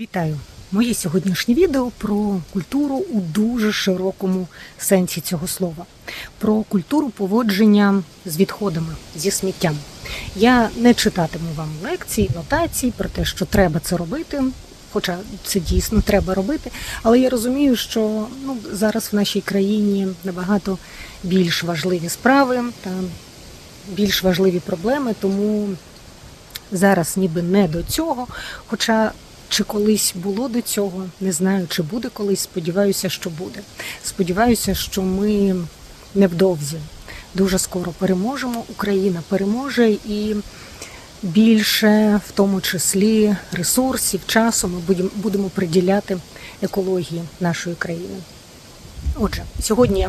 Вітаю! Моє сьогоднішнє відео про культуру у дуже широкому сенсі цього слова, про культуру поводження з відходами, зі сміттям. Я не читатиму вам лекцій, нотацій про те, що треба це робити, хоча це дійсно треба робити. Але я розумію, що ну, зараз в нашій країні набагато більш важливі справи та більш важливі проблеми, тому зараз ніби не до цього. Хоча чи колись було до цього, не знаю, чи буде колись. Сподіваюся, що буде. Сподіваюся, що ми невдовзі дуже скоро переможемо. Україна переможе і більше, в тому числі, ресурсів, часу ми будемо- приділяти екології нашої країни. Отже, сьогодні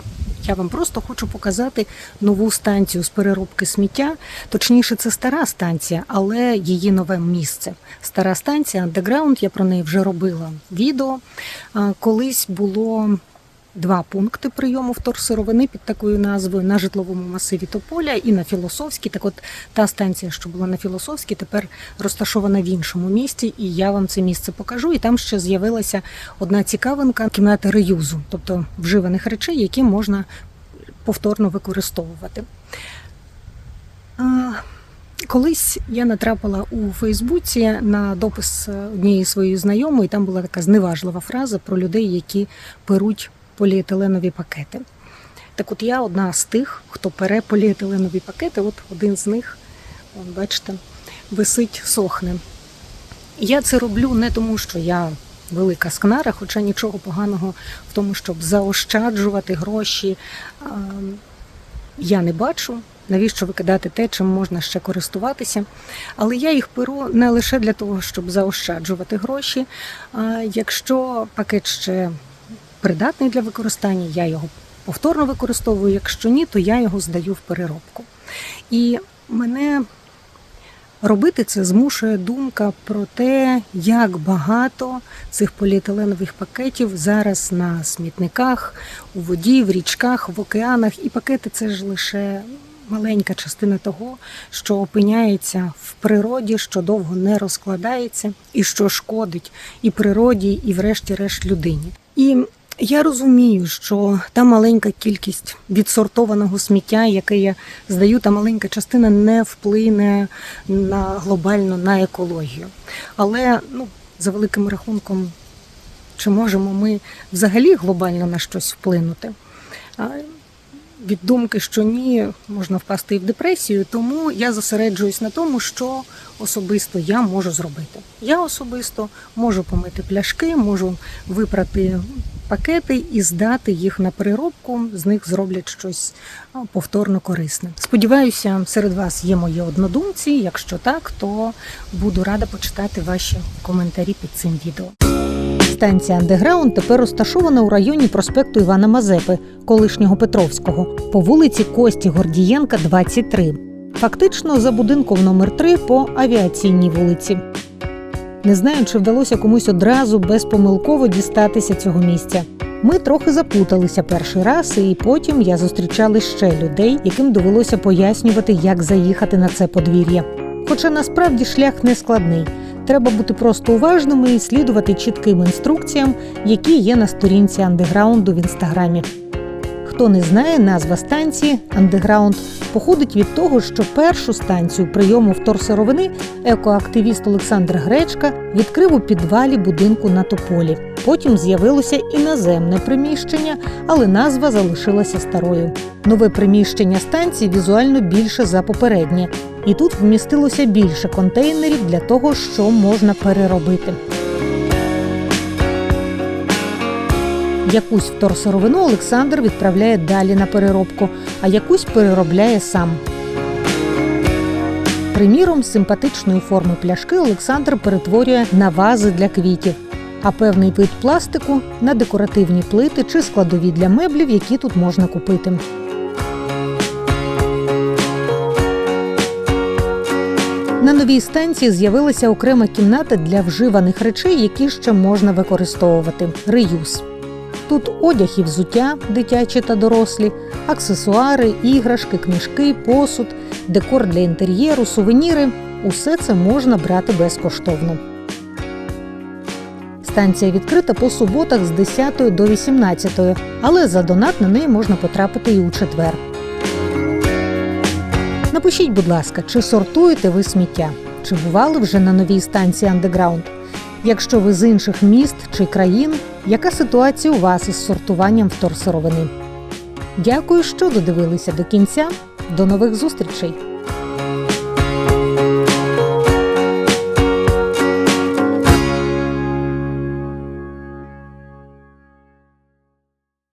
вам просто хочу показати нову станцію з переробки сміття. Точніше, це стара станція, але її нове місце. Стара станція Underground, я про неї вже робила відео. Колись було два пункти прийому вторсировини під такою назвою на житловому масиві Тополя і на Філософській. Так от та станція, що була на Філософській, тепер розташована в іншому місці, і я вам це місце покажу. І там ще з'явилася одна цікавинка кімната реюзу, тобто вживаних речей, які можна повторно використовувати. Колись я натрапила у Фейсбуці на допис однієї своєї знайомої. і Там була така зневажлива фраза про людей, які перуть поліетиленові пакети. Так от я одна з тих, хто пере поліетиленові пакети, от один з них, бачите, висить, сохне. Я це роблю не тому, що я велика скнара, хоча нічого поганого в тому, щоб заощаджувати гроші, я не бачу. Навіщо викидати те, чим можна ще користуватися? Але я їх беру не лише для того, щоб заощаджувати гроші. Якщо пакет ще придатний для використання, я його повторно використовую. Якщо ні, то я його здаю в переробку. І мене робити це змушує думка про те, як багато цих поліетиленових пакетів зараз на смітниках, у воді, в річках, в океанах. І пакети це ж лише маленька частина того, що опиняється в природі, що довго не розкладається, і що шкодить і природі, і, врешті-решт, людині. І я розумію, що та маленька кількість відсортованого сміття, яке я здаю, та маленька частина не вплине на глобально на екологію. Але ну, за великим рахунком, чи можемо ми взагалі глобально на щось вплинути? Від думки, що ні, можна впасти і в депресію, тому я зосереджуюсь на тому, що особисто я можу зробити. Я особисто можу помити пляшки, можу випрати пакети і здати їх на переробку. З них зроблять щось повторно корисне. Сподіваюся, серед вас є мої однодумці. Якщо так, то буду рада почитати ваші коментарі під цим відео. Станція Андеграунд тепер розташована у районі проспекту Івана Мазепи, колишнього Петровського, по вулиці Кості Гордієнка, 23. Фактично за будинком номер 3 по авіаційній вулиці. Не знаю, чи вдалося комусь одразу безпомилково дістатися цього місця. Ми трохи заплуталися перший раз, і потім я зустрічала ще людей, яким довелося пояснювати, як заїхати на це подвір'я. Хоча насправді шлях не складний. Треба бути просто уважними і слідувати чітким інструкціям, які є на сторінці андеграунду в інстаграмі. Хто не знає, назва станції Андеграунд походить від того, що першу станцію прийому вторсировини екоактивіст Олександр Гречка відкрив у підвалі будинку на Тополі. Потім з'явилося іноземне приміщення, але назва залишилася старою. Нове приміщення станції візуально більше за попереднє, і тут вмістилося більше контейнерів для того, що можна переробити. Якусь вторсировину Олександр відправляє далі на переробку, а якусь переробляє сам. Приміром, симпатичної форми пляшки Олександр перетворює на вази для квітів, а певний вид пластику на декоративні плити чи складові для меблів, які тут можна купити. На новій станції з'явилася окрема кімната для вживаних речей, які ще можна використовувати реюз. Тут одяг і взуття, дитячі та дорослі, аксесуари, іграшки, книжки, посуд, декор для інтер'єру, сувеніри усе це можна брати безкоштовно. Станція відкрита по суботах з 10 до 18, але за донат на неї можна потрапити і у четвер. Напишіть, будь ласка, чи сортуєте ви сміття? Чи бували вже на новій станції андеграунд? Якщо ви з інших міст чи країн, яка ситуація у вас із сортуванням вторсировини? Дякую, що додивилися до кінця. До нових зустрічей!